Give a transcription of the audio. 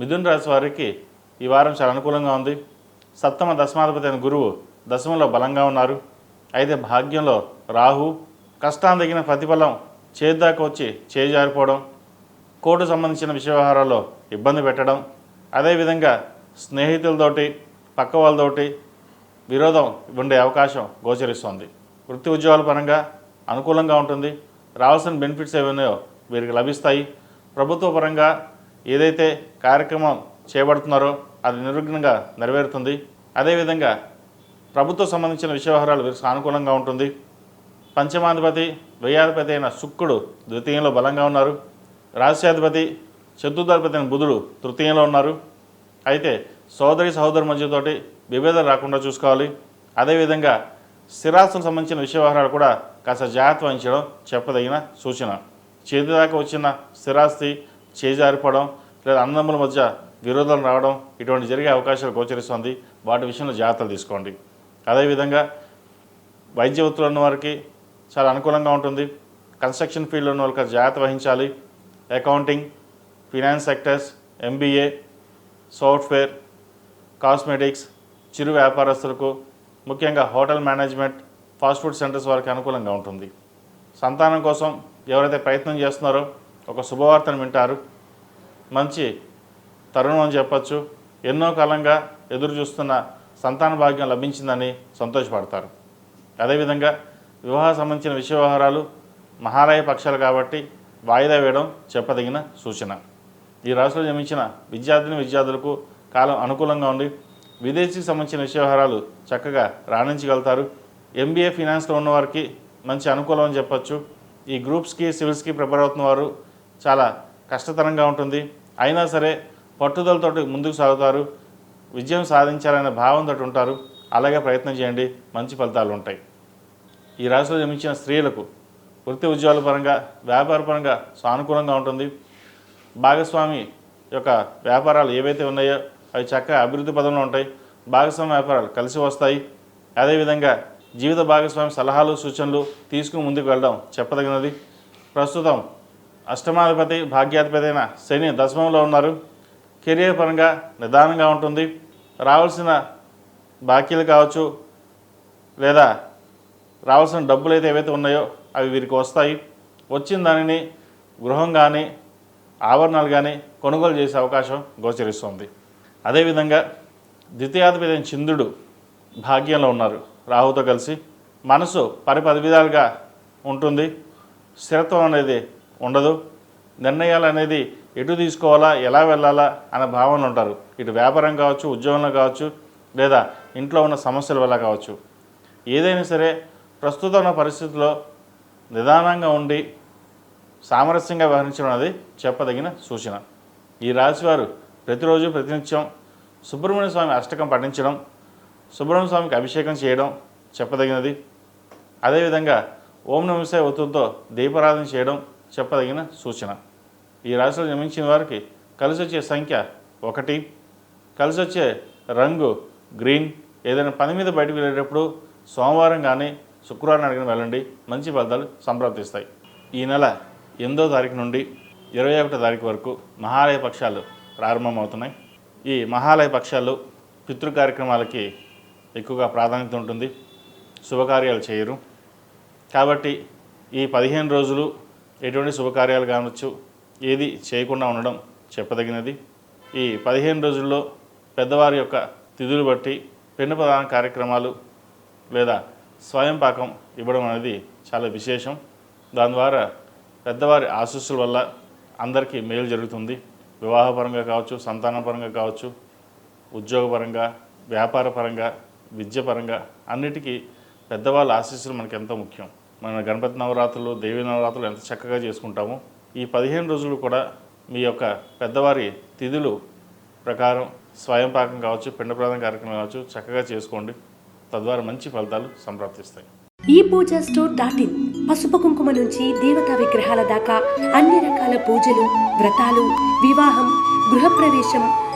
మిథున్ రాశి వారికి ఈ వారం చాలా అనుకూలంగా ఉంది. సప్తమ దశమాధిపతి అయిన గురువు దశమంలో బలంగా ఉన్నారు. అయితే భాగ్యంలో రాహు కష్టాన్ని తగిన ప్రతిఫలం చేద్దాకా వచ్చి చేజారిపోవడం కోర్టు సంబంధించిన విషయ వ్యవహారాల్లో ఇబ్బంది పెట్టడం అదేవిధంగా స్నేహితులతోటి పక్క వాళ్ళతోటి విరోధం ఉండే అవకాశం గోచరిస్తోంది. వృత్తి ఉద్యోగాల పరంగా అనుకూలంగా ఉంటుంది. రావాల్సిన బెనిఫిట్స్ ఏమైనాయో వీరికి లభిస్తాయి. ప్రభుత్వ పరంగా ఏదైతే కార్యక్రమం చేపడుతున్నారో అది నిర్విఘ్నంగా నెరవేరుతుంది. అదేవిధంగా ప్రభుత్వం సంబంధించిన విషయ వీరికి సానుకూలంగా ఉంటుంది. పంచమాధిపతి ద్వయాధిపతి అయిన శుక్రుడు ద్వితీయంలో బలంగా ఉన్నారు. రాష్ట్రాధిపతి చతుర్థాధిపతి అయిన బుధుడు తృతీయంలో ఉన్నారు. అయితే సోదరి సహోదరు మధ్యతోటి విభేదాలు రాకుండా చూసుకోవాలి. అదేవిధంగా స్థిరాస్తులకు సంబంధించిన విషయ కూడా కాస్త జాగ్రత్త వహించడం చెప్పదగిన సూచన. చేతి దాకా వచ్చిన స్థిరాస్తి చేజారిపోవడం లేదా అన్నదమ్ముల మధ్య విరోధాలు రావడం ఇటువంటి జరిగే అవకాశాలు గోచరిస్తుంది. వాటి విషయంలో జాగ్రత్తలు తీసుకోండి. అదేవిధంగా వైద్య వృత్తులు ఉన్న వారికి చాలా అనుకూలంగా ఉంటుంది. కన్స్ట్రక్షన్ ఫీల్డ్లో ఉన్న వాళ్ళకి జాగ్రత్త వహించాలి. Accounting finance sectors MBA software cosmetics చిరు వ్యాపారస్తులకు ముఖ్యంగా hotel management fast food centres వారికి అనుకూలంగా ఉంటుంది. సంతానం కోసం ఎవరైతే ప్రయత్నం చేస్తున్నారో ఒక శుభవార్తను వింటారు. మంచి తరుణం అని చెప్పచ్చు. ఎన్నో కాలంగా ఎదురు చూస్తున్న సంతాన భాగ్యం లభించిందని సంతోషపడతారు. అదేవిధంగా వివాహ సంబంధించిన విషయ వ్యవహారాలు మహాలయ పక్షాలు కాబట్టి వాయిదా వేయడం చెప్పదగిన సూచన. ఈ రాశిలో జన్మించిన విద్యార్థిని విద్యార్థులకు కాలం అనుకూలంగా ఉంది విదేశీకి సంబంధించిన విషయ వ్యవహారాలు చక్కగా రాణించగలుగుతారు. ఎంబీఏ ఫినాన్స్లో ఉన్నవారికి మంచి అనుకూలం అని చెప్పచ్చు. ఈ గ్రూప్స్కి సివిల్స్కి ప్రిపేర్ అవుతున్న వారు చాలా కష్టతరంగా ఉంటుంది. అయినా సరే పట్టుదలతోటి ముందుకు సాగుతారు. విజయం సాధించాలనే భావంతో ఉంటారు. అలాగే ప్రయత్నం చేయండి. మంచి ఫలితాలు ఉంటాయి. ఈ రాశిలో జన్మించిన స్త్రీలకు వృత్తి ఉద్యోగాల పరంగా వ్యాపార పరంగా సానుకూలంగా ఉంటుంది. భాగస్వామి యొక్క వ్యాపారాలు ఏవైతే ఉన్నాయో అవి చక్కగా అభివృద్ధి పదంలో ఉంటాయి. భాగస్వామి వ్యాపారాలు కలిసి వస్తాయి. అదేవిధంగా జీవిత భాగస్వామి సలహాలు సూచనలు తీసుకుని ముందుకు వెళ్ళడం చెప్పదగినది. ప్రస్తుతం అష్టమాధిపతి భాగ్యాధిపతి అయిన శని దశమంలో ఉన్నారు. కెరియర్ పరంగా నిదానంగా ఉంటుంది. రావాల్సిన బాకీలు కావచ్చు లేదా రావాల్సిన డబ్బులు అయితే ఏవైతే ఉన్నాయో అవి వీరికి వస్తాయి. వచ్చిన దానిని గృహం కానీ ఆభరణాలు కానీ కొనుగోలు చేసే అవకాశం గోచరిస్తుంది. అదేవిధంగా ద్వితీయాధిపతి అయిన చంద్రుడు భాగ్యంలో ఉన్నారు. రాహుతో కలిసి మనసు పరిపది విధాలుగా ఉంటుంది. స్థిరత్వం అనేది ఉండదు. నిర్ణయాలు అనేది ఎటు తీసుకోవాలా ఎలా వెళ్ళాలా అనే భావనలు ఉంటారు. ఇటు వ్యాపారం కావచ్చు ఉద్యోగంలో కావచ్చు లేదా ఇంట్లో ఉన్న సమస్యల వల్ల కావచ్చు. ఏదైనా సరే ప్రస్తుతం ఉన్న పరిస్థితుల్లో నిదానంగా ఉండి సామరస్యంగా వ్యవహరించడం అనేది చెప్పదగిన సూచన. ఈ రాశివారు ప్రతిరోజు ప్రతినిత్యం సుబ్రహ్మణ్య స్వామి అష్టకం పఠించడం సుబ్రహ్మణ్య స్వామికి అభిషేకం చేయడం చెప్పదగినది. అదేవిధంగా ఓం నమస్తే ఒత్తులతో దీపారాధన చేయడం చెప్పదగిన సూచన. ఈ రాశిలో జన్మించిన వారికి కలిసి వచ్చే సంఖ్య ఒకటి. కలిసి వచ్చే రంగు గ్రీన్. ఏదైనా పని మీద బయటకు వెళ్ళేటప్పుడు సోమవారం కానీ శుక్రవారం అడిగిన వెళ్ళండి. మంచి ఫలితాలు సంప్రాప్తిస్తాయి ఈ నెల ఎనిమిదో తారీఖు నుండి ఇరవై ఒకటో తారీఖు వరకు మహాలయ పక్షాలు ప్రారంభమవుతున్నాయి. ఈ మహాలయ పక్షాలు పితృ కార్యక్రమాలకి ఎక్కువగా ప్రాధాన్యత ఉంటుంది. శుభకార్యాలు చేయరు. కాబట్టి ఈ పదిహేను రోజులు ఎటువంటి శుభకార్యాలు కావచ్చు ఏది చేయకుండా ఉండడం చెప్పదగినది. ఈ పదిహేను రోజుల్లో పెద్దవారి యొక్క తిథులు బట్టి పెన్ను ప్రధాన కార్యక్రమాలు లేదా స్వయం పాకం ఇవ్వడం అనేది చాలా విశేషం. దాని ద్వారా పెద్దవారి ఆశీస్సుల వల్ల అందరికీ మేలు జరుగుతుంది. వివాహపరంగా కావచ్చు సంతానపరంగా కావచ్చు ఉద్యోగపరంగా వ్యాపారపరంగా విద్యపరంగా అన్నిటికీ పెద్దవాళ్ళ ఆశీస్సులు మనకి ఎంతో ముఖ్యం. మన గణపతి నవరాత్రులు దేవీ నవరాత్రులు ఎంత చక్కగా చేసుకుంటామో ఈ పదిహేను రోజులు కూడా మీ యొక్క పెద్దవారి తిథులు ప్రకారం స్వయం పాకం కావచ్చు పిండప్రదాన కార్యక్రమం కావచ్చు చక్కగా చేసుకోండి. తద్వారా మంచి ఫలితాలు సంప్రాప్తిస్తాయి. ఈ పూజ స్టోర్ డాట్ ఇన్ పసుపు కుంకుమ నుంచి దేవతా విగ్రహాల దాకా అన్ని రకాల పూజలు వ్రతాలు వివాహం గృహప్రవేశం